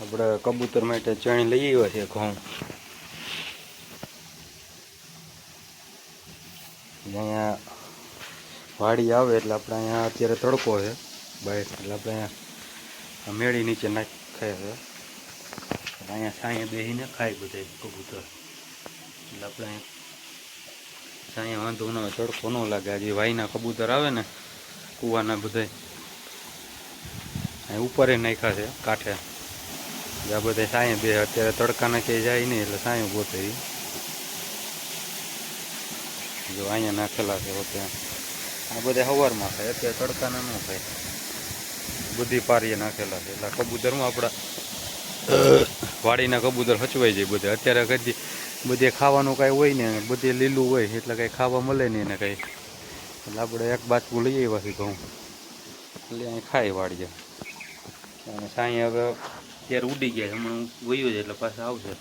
આપણે કબૂતર માટે ચણી લઈ આવ્યા છે ઘઉં. અહીંયા વાડી આવે એટલે આપણે અહીંયા અત્યારે તડકો છે બાઈક એટલે આપણે અહીંયા મેળી નીચે નાખે છે. અહીંયા સાંયે બેસીને ખાય બધા કબૂતર. એટલે આપણે અહીંયા સાંયે વાંધો ન તડકો ન લાગે. આજે વાઈના કબૂતર આવે ને, કૂવાના અહીં ઉપર નાખ્યા છે, કાંઠે. આ બધા સાંય બે અત્યારે તડકાના ક્યાંય જાય નહીં એટલે સાંય ગોતે જો અહીંયા નાખેલા છે હોતે આ બધા હવારમાં ખાય અત્યારે તડકાના ન ખાય બધી પારીએ નાખેલા છે, એટલે કબૂતરમાં આપણા વાડીના કબૂતર હચવાઈ જાય બધે. અત્યારે કદી બધે ખાવાનું કાંઈ હોય ને બધે લીલું હોય, એટલે કાંઈ ખાવા મળે નહીં ને કાંઈ. એટલે આપણે એક બાચકું લઈ આવ્યા છીએ ઘઉં. એટલે અહીં ખાઈ વાડીએ. અને સાંઈ હવે ત્યારે ઉડી ગયા હમણાં વયો છે એટલે પાછા આવશે.